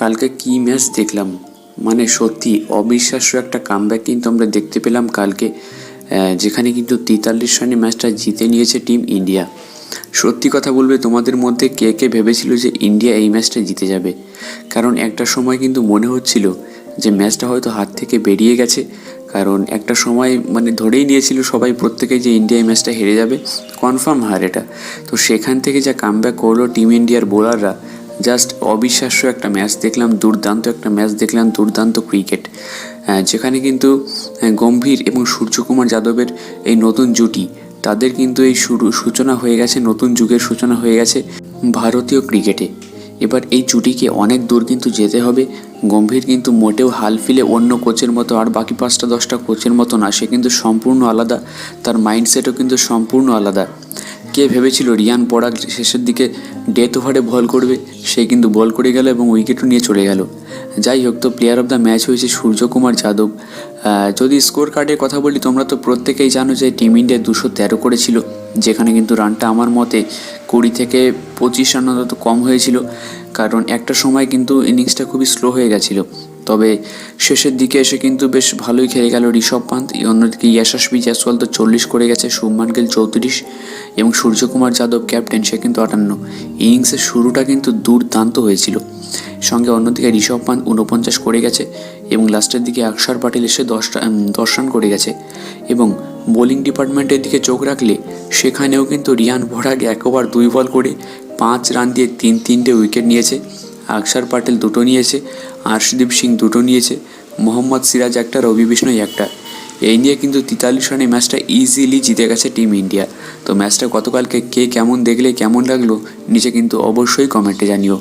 কালকে কী ম্যাচ দেখলাম? মানে সত্যি অবিশ্বাস্য একটা কামব্যাক কিন্তু আমরা দেখতে পেলাম কালকে যেখানে কিন্তু তেতাল্লিশ রানে ম্যাচটা জিতে নিয়েছে টিম ইন্ডিয়া সত্যি কথা বলবে, তোমাদের মধ্যে কে কে ভেবেছিল যে ইন্ডিয়া এই ম্যাচটা জিতে যাবে? কারণ একটা সময় কিন্তু মনে হচ্ছিল যে ম্যাচটা হয়তো হাত থেকে বেরিয়ে গেছে। কারণ একটা সময় মানে ধরেই নিয়েছিল সবাই প্রত্যেকে যে ইন্ডিয়া এই ম্যাচটা হেরে যাবে। কনফার্ম হার এটা। তো সেখান থেকে যা কামব্যাক করল টিম ইন্ডিয়ার বোলাররা জাস্ট অবিশ্বাস্য একটা ম্যাচ দেখলাম, দুর্দান্ত একটা ম্যাচ দেখলাম, দুর্দান্ত ক্রিকেট যেখানে কিন্তু গম্ভীর এবং সূর্যকুমার যাদবের এই নতুন জুটি, তাদের কিন্তু এই শুরু, সূচনা হয়ে গেছে, নতুন যুগের সূচনা হয়ে গেছে ভারতীয় ক্রিকেটে এবার এই জুটিকে অনেক দূর কিন্তু যেতে হবে। গম্ভীর কিন্তু মোটেও হাল ফিলে অন্য কোচের মতো আর বাকি পাঁচটা দশটা কোচের মতো না, সে কিন্তু সম্পূর্ণ আলাদা। তার মাইন্ডসেটও কিন্তু সম্পূর্ণ আলাদা। কে ভেবেছিল রিয়ান পরাগ শেষের দিকে ডেথ ওভারে বল করবে, সে কিন্তু বল করে গেল এবং উইকেটও নিয়ে চলে গেল। যাই হোক, তো প্লেয়ার অফ দ্য ম্যাচ হয়েছে সূর্যকুমার যাদব। যদি স্কোর কার্ডের কথা বলি, তোমরা তো প্রত্যেকেই জানো যে টিম ইন্ডিয়া দুশো তেরো করেছিল, যেখানে কিন্তু রানটা আমার মতে কুড়ি থেকে পঁচিশ রান অন্তত কম হয়েছিল, কারণ একটা সময় কিন্তু ইনিংসটা খুবই স্লো হয়ে গেছিল। তবে শেষের দিকে এসে কিন্তু বেশ ভালোই খেলে গেল ঋষভ পান্ত। অন্যদিকে ইয়াশাসবি জয়সওয়াল তো চল্লিশ করে গেছে শুভমান গিল চৌত্রিশ। এবং সূর্যকুমার যাদব ক্যাপ্টেন, সে কিন্তু আটান্ন। ইনিংসের শুরুটা কিন্তু দুর্দান্ত হয়েছিল। সঙ্গে অন্যদিকে ঋষভ পান্ত উনপঞ্চাশ করে গেছে এবং লাস্টের দিকে আকসার পাটিল এসে দশটা দশ রান করে গেছে। এবং বোলিং ডিপার্টমেন্টের দিকে চোখ রাখলে সেখানেও কিন্তু রিয়ান ভরাগ একবার দুই বল করে পাঁচ রান দিয়ে তিন তিনটে উইকেট নিয়েছে। আকসার পাটেল দুটো নিয়েছে, আর্শদীপ সিং দুটো নিয়েছে, মোহাম্মদ সিরাজ একটা, রবি বিষ্ণু একটা। এই নিয়ে কিন্তু তেতাল্লিশ রানে ম্যাচটা ইজিলি জিতে গেছে টিম ইন্ডিয়া তো ম্যাচটা গতকালকে কে কেমন দেখলে, কেমন লাগল, নিচে কিন্তু অবশ্যই কমেন্টে জানিও।